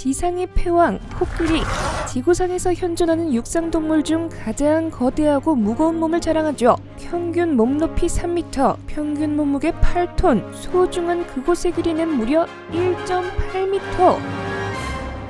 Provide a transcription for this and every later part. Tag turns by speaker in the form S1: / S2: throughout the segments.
S1: 지상의 패왕 코끼리 지구상에서 현존하는 육상 동물 중 가장 거대하고 무거운 몸을 자랑하죠. 평균 몸 높이 3m, 평균 몸무게 8톤, 소중한 그곳의 길이는 무려 1.8m.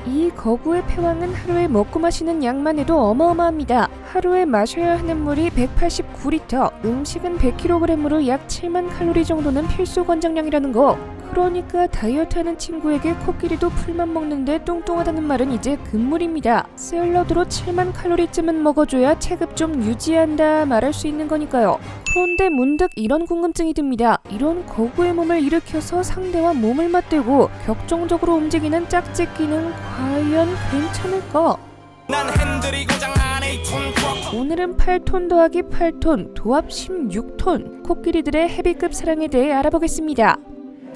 S1: 이 거구의 패왕은 하루에 먹고 마시는 양만 해도 어마어마합니다. 하루에 마셔야 하는 물이 189리터, 음식은 100kg으로 약 7만 칼로리 정도는 필수 권장량이라는 거. 그러니까 다이어트 하는 친구에게 코끼리도 풀만 먹는데 뚱뚱하다는 말은 이제 금물입니다. 샐러드로 7만 칼로리쯤은 먹어줘야 체급 좀 유지한다 말할 수 있는 거니까요. 그런데 문득 이런 궁금증이 듭니다. 이런 거구의 몸을 일으켜서 상대와 몸을 맞대고 격정적으로 움직이는 짝짓기는 과연 괜찮을까? 오늘은 8톤 더하기 8톤, 도합 16톤 코끼리들의 헤비급 사랑에 대해 알아보겠습니다.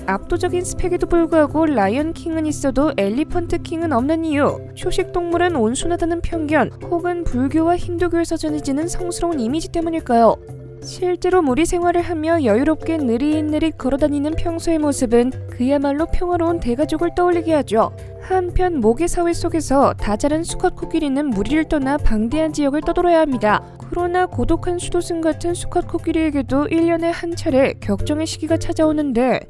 S1: 압도적인 스펙에도 불구하고 라이언 킹은 있어도 엘리펀트 킹은 없는 이유 초식 동물은 온순하다는 편견 혹은 불교와 힌두교에서 전해지는 성스러운 이미지 때문일까요? 실제로 무리 생활을 하며 여유롭게 느릿느릿 걸어다니는 평소의 모습은 그야말로 평화로운 대가족을 떠올리게 하죠. 한편 모계 사회 속에서 다자란 수컷 코끼리는 무리를 떠나 방대한 지역을 떠돌아야 합니다. 그러나 고독한 수도승 같은 수컷 코끼리에게도 1년에 한 차례 격정의 시기가 찾아오는데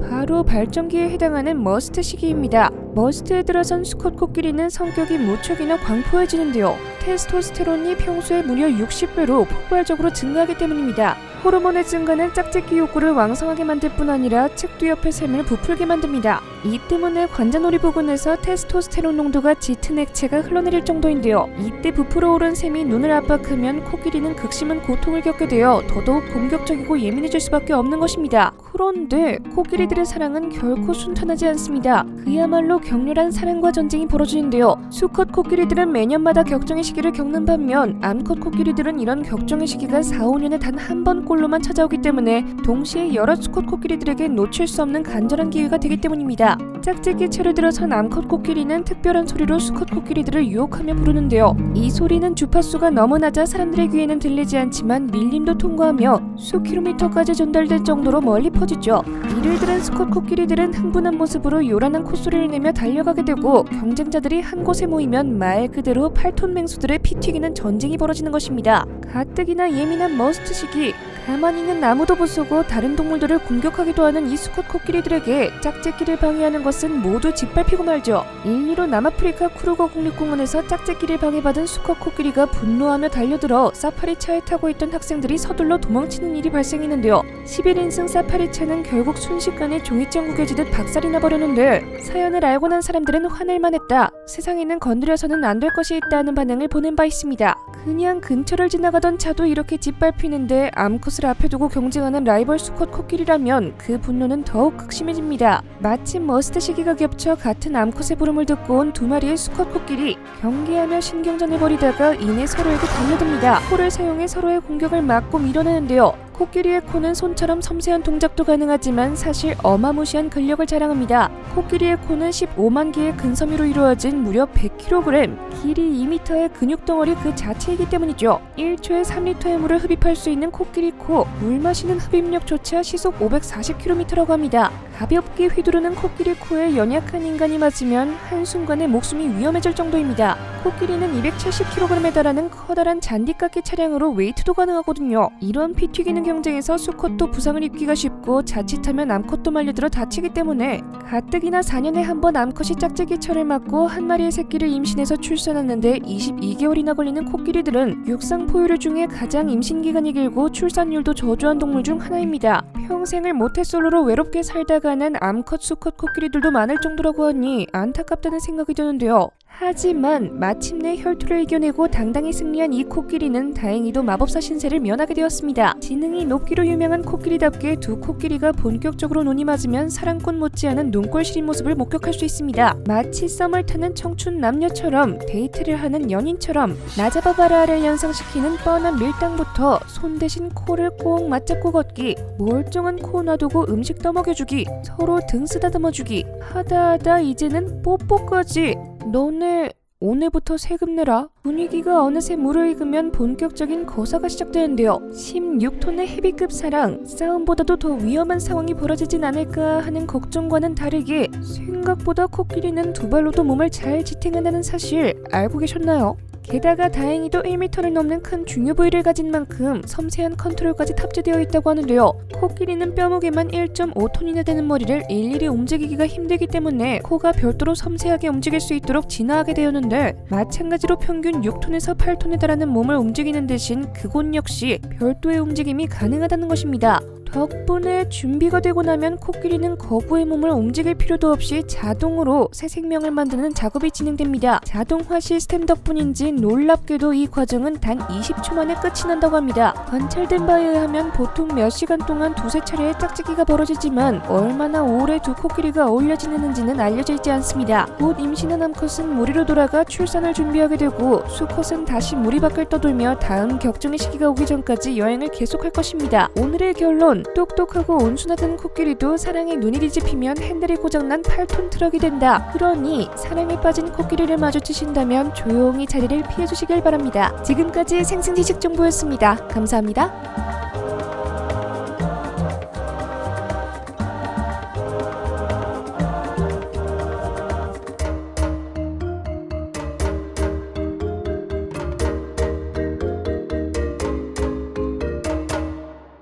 S1: 바로 발정기에 해당하는 머스트 시기입니다. 머스트에 들어선 수컷 코끼리는 성격이 무척이나 광포해지는데요. 테스토스테론이 평소에 무려 60배로 폭발적으로 증가하기 때문입니다. 호르몬의 증가는 짝짓기 욕구를 왕성하게 만들 뿐 아니라 측두 옆의 샘을 부풀게 만듭니다. 이 때문에 관자놀이 부근에서 테스토스테론 농도가 짙은 액체가 흘러내릴 정도인데요. 이때 부풀어 오른 샘이 눈을 압박하면 코끼리는 극심한 고통을 겪게 되어 더더욱 공격적이고 예민해질 수밖에 없는 것입니다. 그런데 코끼리들의 사랑은 결코 순탄하지 않습니다. 그야말로 격렬한 사랑과 전쟁이 벌어지는데요. 수컷 코끼리들은 매년마다 격정의 시기 를 겪는 반면 암컷 코끼리들은 이런 격정의 시기가 4, 5년에 단 한 번꼴로만 찾아오기 때문에 동시에 여러 수컷 코끼리들에게 놓칠 수 없는 간절한 기회가 되기 때문입니다. 짝짓기 채를 들어선 암컷 코끼리는 특별한 소리로 수컷 코끼리들을 유혹하며 부르는데요. 이 소리는 주파수가 너무 낮아 사람들의 귀에는 들리지 않지만 밀림도 통과하며 수 킬로미터까지 전달될 정도로 멀리 퍼지죠. 이를 들은 수컷 코끼리들은 흥분한 모습으로 요란한 콧소리를 내며 달려가게 되고 경쟁자들이 한 곳에 모이면 말 그대로 8톤 맹수들 의 피 튀기는 전쟁이 벌어지는 것입니다. 가뜩이나 예민한 머스트 시기 가만히 있는 나무도 부수고 다른 동물들을 공격하기도 하는 이 수컷 코끼리들에게 짝짓기를 방해하는 것은 모두 짓밟히고 말죠. 인리로 남아프리카 쿠르거 국립공원에서 짝짓기를 방해받은 수컷 코끼리가 분노하며 달려들어 사파리 차에 타고 있던 학생들이 서둘러 도망치는 일이 발생했는데요. 11인승 사파리 차는 결국 순식간에 종이장 구겨지듯 박살이 나버렸는데 사연을 알고 난 사람들은 화낼만 했다. 세상에는 건드려서는 안 될 것이 있다는 반응을 보낸 바 있습니다. 그냥 근처를 지나가던 차도 이렇게 짓밟히는데 암컷 을 앞에 두고 경쟁하는 라이벌 수컷 코끼리라면 그 분노는 더욱 극심해집니다. 마침 머스트 시기가 겹쳐 같은 암컷의 부름을 듣고 온 두 마리의 수컷 코끼리 경계하며 신경전을 벌이다가 이내 서로에게 달려듭니다. 코를 사용해 서로의 공격을 막고 밀어내는데요. 코끼리의 코는 손처럼 섬세한 동작도 가능하지만 사실 어마무시한 근력을 자랑합니다. 코끼리의 코는 15만 개의 근섬유로 이루어진 무려 100kg, 길이 2m의 근육 덩어리 그 자체이기 때문이죠. 1초에 3리터의 물을 흡입할 수 있는 코끼리 코, 물 마시는 흡입력조차 시속 540km라고 합니다. 가볍게 휘두르는 코끼리 코에 연약한 인간이 맞으면 한순간에 목숨이 위험해질 정도입니다. 코끼리는 270kg에 달하는 커다란 잔디깎이 차량으로 웨이트도 가능하거든요. 이런 피 튀기는 경쟁에서 수컷도 부상을 입기가 쉽고 자칫하면 암컷도 말려들어 다치기 때문에 가뜩이나 4년에 한 번 암컷이 짝짝이 철을 맞고 한 마리의 새끼를 임신해서 출산하는데 22개월이나 걸리는 코끼리들은 육상 포유류 중에 가장 임신 기간이 길고 출산율도 저조한 동물 중 하나입니다. 평생을 모태솔로로 외롭게 살다가 는 암컷 수컷 코끼리들도 많을 정도라고 하니 안타깝다는 생각이 드는데요. 하지만 마침내 혈투를 이겨내고 당당히 승리한 이 코끼리는 다행히도 마법사 신세를 면하게 되었습니다. 지능이 높기로 유명한 코끼리답게 두 코끼리가 본격적으로 눈이 맞으면 사랑꾼 못지않은 눈꼴 시린 모습을 목격할 수 있습니다. 마치 썸을 타는 청춘 남녀처럼 데이트를 하는 연인처럼 나자바바라를 연상시키는 뻔한 밀당부터 손 대신 코를 꼭 맞잡고 걷기 멀쩡한 코 놔두고 음식 떠먹여주기 서로 등 쓰다듬어주기 하다하다 이제는 뽀뽀까지 너네 오늘부터 세금 내라. 분위기가 어느새 무르익으면 본격적인 거사가 시작되는데요. 16톤의 헤비급 사랑, 싸움보다도 더 위험한 상황이 벌어지진 않을까 하는 걱정과는 다르게 생각보다 코끼리는 두 발로도 몸을 잘 지탱한다는 사실 알고 계셨나요? 게다가 다행히도 1m를 넘는 큰 중요 부위를 가진 만큼 섬세한 컨트롤까지 탑재되어 있다고 하는데요. 코끼리는 뼈무게만 1.5톤이나 되는 머리를 일일이 움직이기가 힘들기 때문에 코가 별도로 섬세하게 움직일 수 있도록 진화하게 되었는데 마찬가지로 평균 6톤에서 8톤에 달하는 몸을 움직이는 대신 그곳 역시 별도의 움직임이 가능하다는 것입니다. 덕분에 준비가 되고 나면 코끼리는 거부의 몸을 움직일 필요도 없이 자동으로 새 생명을 만드는 작업이 진행됩니다. 자동화 시스템 덕분인지 놀랍게도 이 과정은 단 20초 만에 끝이 난다고 합니다. 관찰된 바에 의하면 보통 몇 시간 동안 두세 차례의 짝짓기가 벌어지지만 얼마나 오래 두 코끼리가 어울려 지내는지는 알려져 있지 않습니다. 곧 임신한 암컷은 무리로 돌아가 출산을 준비하게 되고 수컷은 다시 무리 밖을 떠돌며 다음 격정의 시기가 오기 전까지 여행을 계속할 것입니다. 오늘의 결론 똑똑하고 온순하던 코끼리도 사랑에 눈이 뒤집히면 핸들이 고장난 8톤 트럭이 된다. 그러니 사랑에 빠진 코끼리를 마주치신다면 조용히 자리를 피해주시길 바랍니다. 지금까지 생생지식 정보였습니다. 감사합니다.